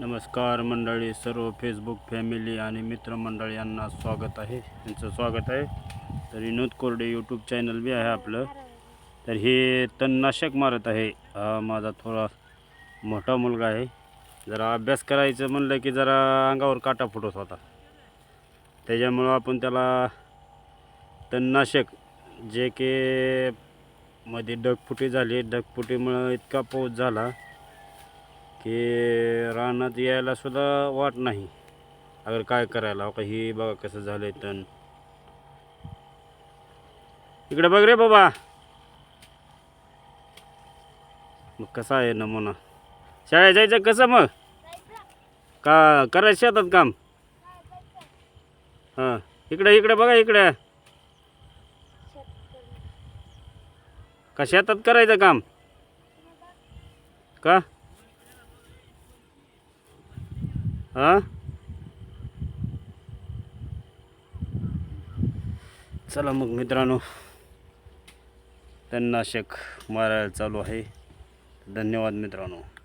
नमस्कार मंडळी सर्व फेसबुक फॅमिली आणि मित्रमंडळी यांना स्वागत आहे. यांचं स्वागत आहे. तर विनोद कोरडे यूट्यूब चॅनल बी आहे आपलं. तर हे तणनाशक मारत आहे. हा माझा थोडा मोठा मुलगा आहे. जरा अभ्यास करायचं म्हणलं की जरा अंगावर काटा फुटत होता. त्याच्यामुळं आपण त्याला तणनाशक जे की मध्ये डगफुटी झाली. डगफुटीमुळं इतका पाऊस झाला की रानात यायला सुद्धा वाट नाही. अगर काय करायला हो का? बघा कसं झालंय तण. इकडे बघ रे बाबा. मग कसा आहे नमुना? शाळेत जायचं कसं मग? का करायचं शेतात काम? हां इकडे इकडे बघा इकडे. का शेतात करायचं काम? का? हां? चला मग मित्रांनो तणनाशक मारायला चालू आहे. धन्यवाद मित्रांनो.